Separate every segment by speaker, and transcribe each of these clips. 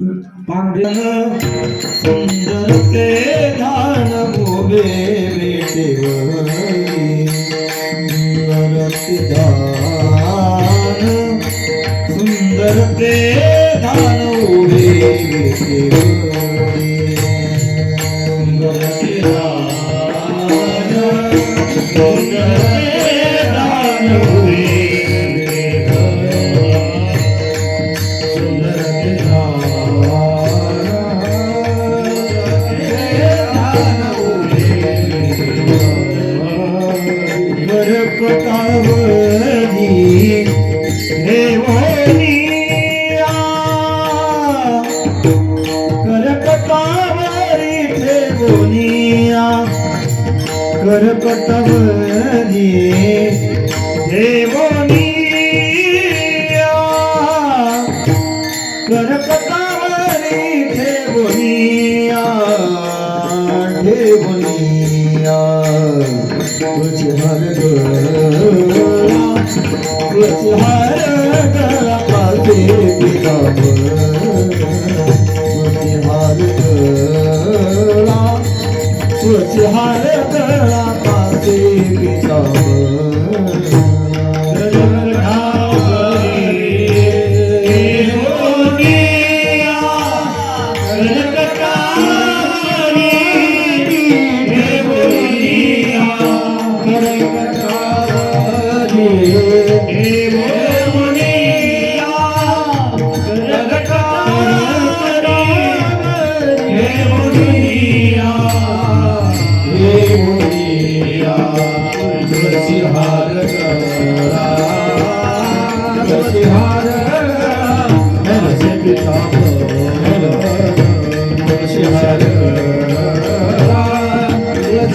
Speaker 1: पांढर
Speaker 2: सुंदर ते धान गोबे बेटे सुंदर ते धान उभे কতবনি দেবনি গণপতবনি দেবনিয়া দেবনিয়া কুছ হর গোলা, কুছ হর গোলা, পাতে পিতা কুছ হর গোলা कुछ हाल करा पाते पिता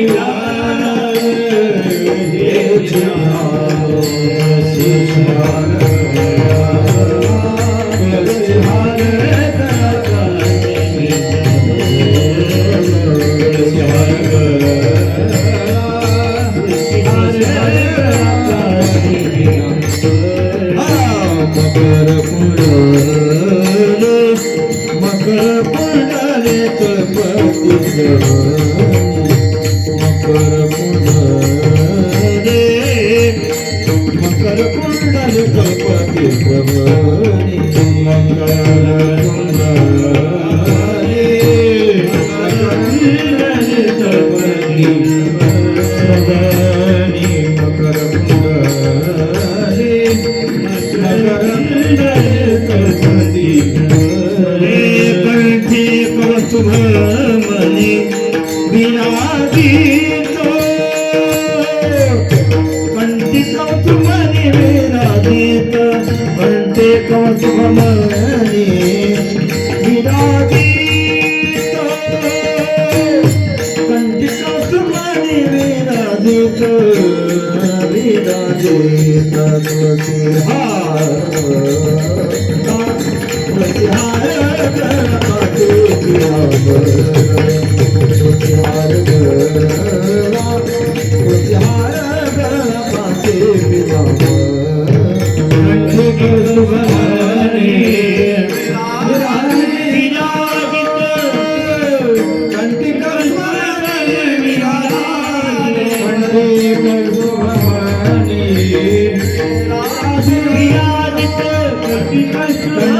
Speaker 1: Yeah.
Speaker 2: कौशुभमने विराजी कंठ कौशुभने विराजित। विराजित प्रतिहार प्रतिहार करपति
Speaker 3: Fica estranho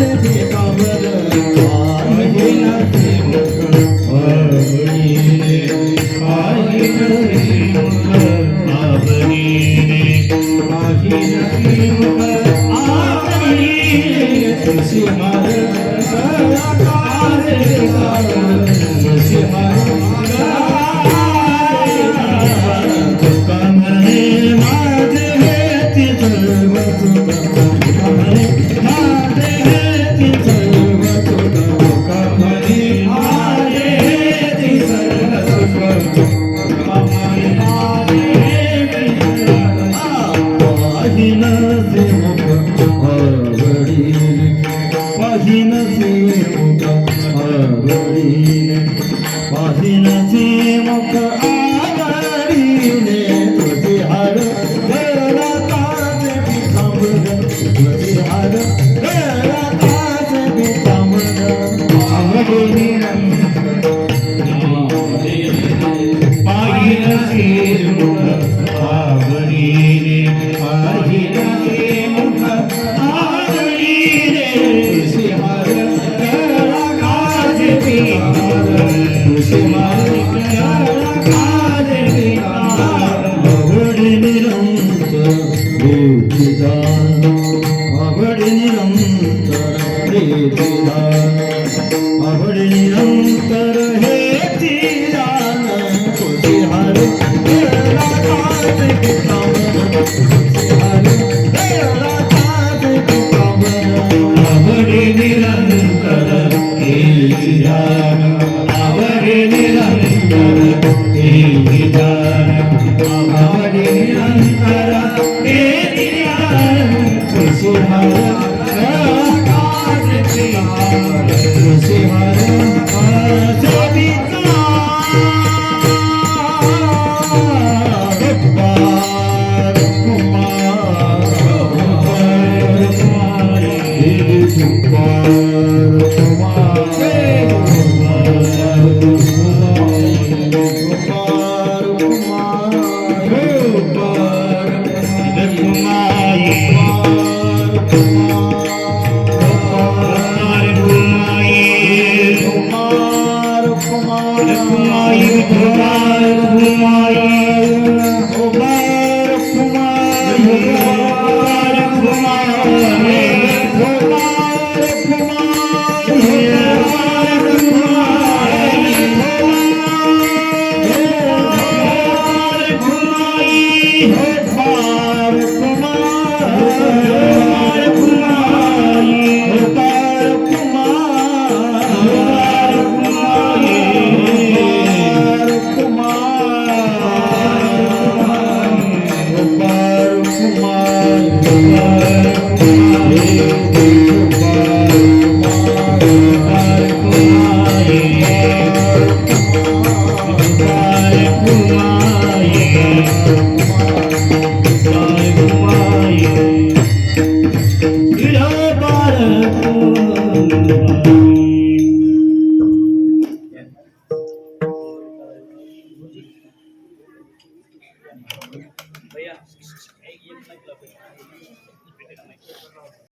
Speaker 2: Take it, come, brother. निरंतर हे विधान आवड निरंतर हे तिरान तुझे हर आवडे
Speaker 1: निरंतर
Speaker 2: हे विधान आवडे
Speaker 1: निरंतर
Speaker 2: Thank you.